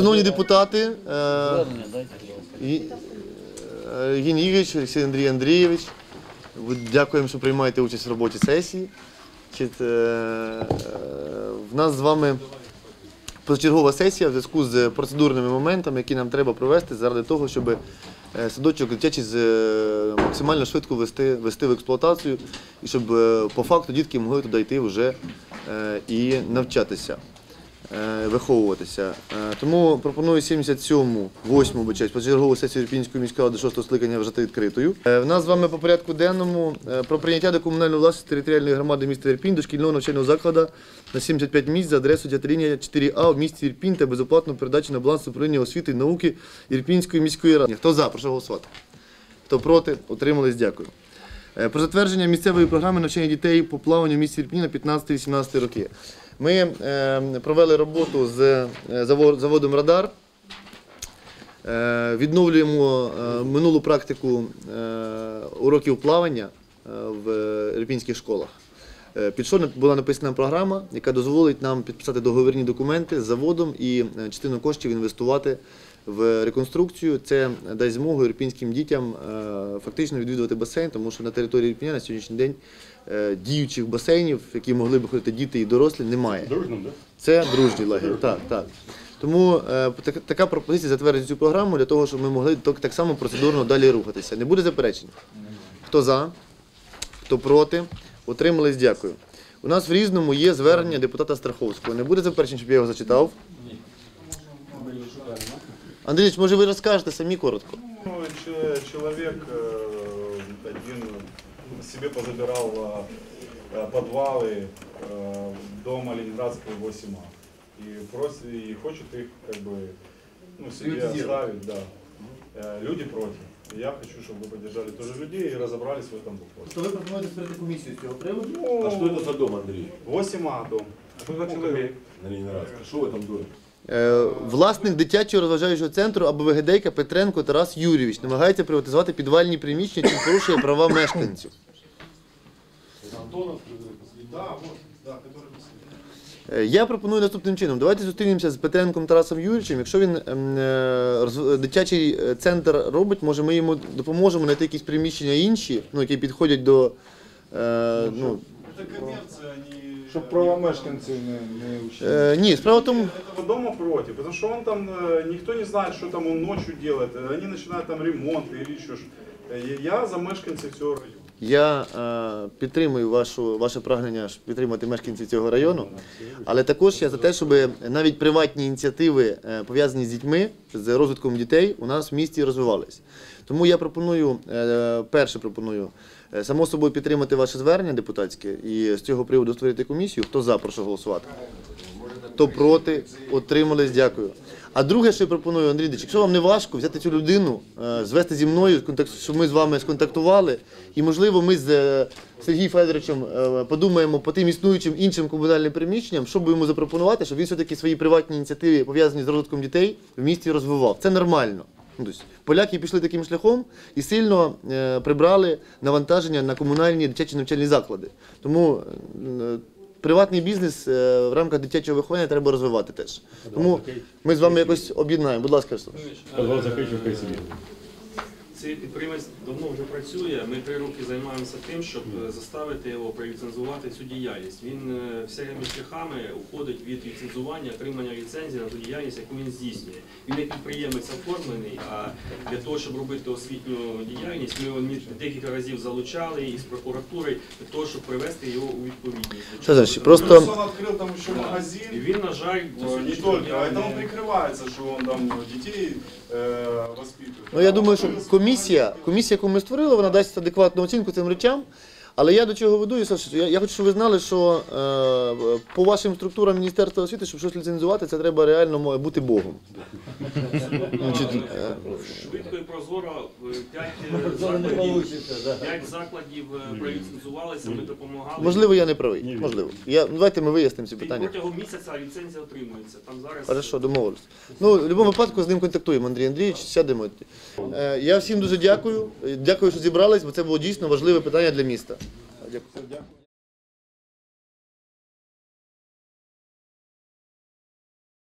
Шановні депутати, е, е, Євгеній Ігорович, Олексій Андрій Андрійович, дякуємо, що приймаєте участь в роботі сесії. Е, В нас з вами позачергова сесія в зв'язку з процедурними моментами, які нам треба провести заради того, щоб садочок дитячий максимально швидко вести, вести в експлуатацію і щоб по факту дітки могли туди йти вже і навчатися виховуватися. Е, Тому пропоную 77-му, 8-му вибачаюсь, позачергову сесію Ірпінської міської ради 6 скликання вважати відкритою. Е, В нас з вами по порядку денному е, про прийняття до комунальної власності територіальної громади міста Ірпінь дошкільного навчального закладу на 75 місць за адресою Дятелінія 4А в місті Ірпінь та безоплатну передачу на баланс управління освіти і науки Ірпінської міської ради. Хто за? Прошу голосувати. Хто проти? Утримались? Дякую. Е, Про затвердження місцевої програми навчання дітей по плаванню в місті Ірпіні на 15-18 роки. Ми е, провели роботу з е, заводом Радар. Е, Відновлюємо минулу практику уроків плавання в ірпінських школах. Е, Під на- була написана програма, яка дозволить нам підписати договірні документи з заводом і е, частину коштів інвестувати в реконструкцію. Це дасть змогу ірпінським дітям е, фактично відвідувати басейн, тому що на території Ірпіня на сьогоднішній день діючих басейнів, які могли б ходити діти і дорослі, немає. Дружним? Це дружній лагерь. Так, так. Тому така пропозиція затвердити цю програму для того, щоб ми могли так само процедурно далі рухатися. Не буде заперечень? Хто за? Хто проти? Утримались, дякую. У нас в різному є звернення депутата Страховського. Не буде заперечень, щоб я його зачитав. Андрійович, може ви розкажете самі коротко? Ну, че- человек э, один себе позабирал э, э, подвалы э, дома Ленинградского 8А. И, просит, и хочет их как бы ну, себе оставить. Да. Э, Люди против. И Я хочу, чтобы вы поддержали тоже людей и разобрались в этом вопросе. То ви пропонуєте створити комісію з цього приводу? Ну, А что это за дом, Андрей? 8А дом. Что за человек? На Ленинградской. Что в этом доме? Е, Власник дитячого розважаючого центру або Вегедейка Петренко Тарас Юрійович намагається приватизувати підвальні приміщення, чим порушує права мешканців. Е, Я пропоную наступним чином. Давайте зустрінемося з Петренком Тарасом Юрійовичем. Якщо він ем, е, роз- дитячий е, центр робить, може ми йому допоможемо знайти якісь приміщення інші, ну, які підходять до. Е, ну, Это коммерция, они... Щоб права мешканців не, не ущемили. е, ні, справа в тому. Этого дома против, потому что он там, э, никто не знает, что там он ночью делает, Э, они начинают там ремонт или еще что Я за мешканців цього району. Я е, підтримую вашу, ваше прагнення підтримати мешканців цього району, але також я за те, щоб навіть приватні ініціативи, е, пов'язані з дітьми, з розвитком дітей, у нас в місті розвивались. Тому я пропоную, е, перше пропоную, е, само собою підтримати ваше звернення депутатське і з цього приводу створити комісію. Хто за, прошу голосувати. Хто проти, утримались, дякую. А друге, що я пропоную, Андрій Дич, якщо вам не важко взяти цю людину, е, звести зі мною, щоб ми з вами сконтактували, і можливо ми з е, Сергієм Федоровичем е, подумаємо по тим існуючим іншим комунальним приміщенням, що би йому запропонувати, щоб він все-таки свої приватні ініціативи, пов'язані з розвитком дітей, в місті розвивав. Це нормально. Ну, тобто, поляки пішли таким шляхом і сильно прибрали навантаження на комунальні дитячі навчальні заклади. Тому приватний бізнес е, в рамках дитячого виховання треба розвивати теж. Тому ми з вами якось об'єднаємо. Будь ласка, Руслан. Подвал закрытый в КСБ. Цей підприємець давно вже працює. Ми три роки займаємося тим, щоб е, заставити його проліцензувати цю діяльність. Він е, всякими шляхами уходить від ліцензування, отримання ліцензії на ту діяльність, яку він здійснює. Він як підприємець оформлений, а для того, щоб робити освітню діяльність, ми його ні- декілька разів залучали із прокуратури для того, щоб привести його у відповідність. Що значить? Плюс Просто он открыл там еще І магазин. він, на жаль, до Э, Не сьогоднішнього только, дня а это он не- прикрывается, что он там детей э, воспитывает. ну, я А думаю, он що открыл комісія, комісія, яку ми створили, вона дасть адекватну оцінку цим речам. Але я до чого веду, і, Саша, я, я хочу, щоб ви знали, що е, по вашим структурам Міністерства освіти, щоб щось ліцензувати, це треба реально мо- бути Богом. Е, Швидко і прозоро е, п'ять е, закладів, п'ять закладів е, проліцензувалися, ми допомагали. можливо, я не правий. Можливо. Я, ну, давайте ми вияснимо ці І питання. протягом місяця ліцензія отримується. Там зараз Хорошо, домовились. Ну, в будь-якому випадку з ним контактуємо, Андрій Андрійович, сядемо. Е, Я всім дуже дякую. Дякую, що зібрались, бо це було дійсно важливе питання для міста. Дякую.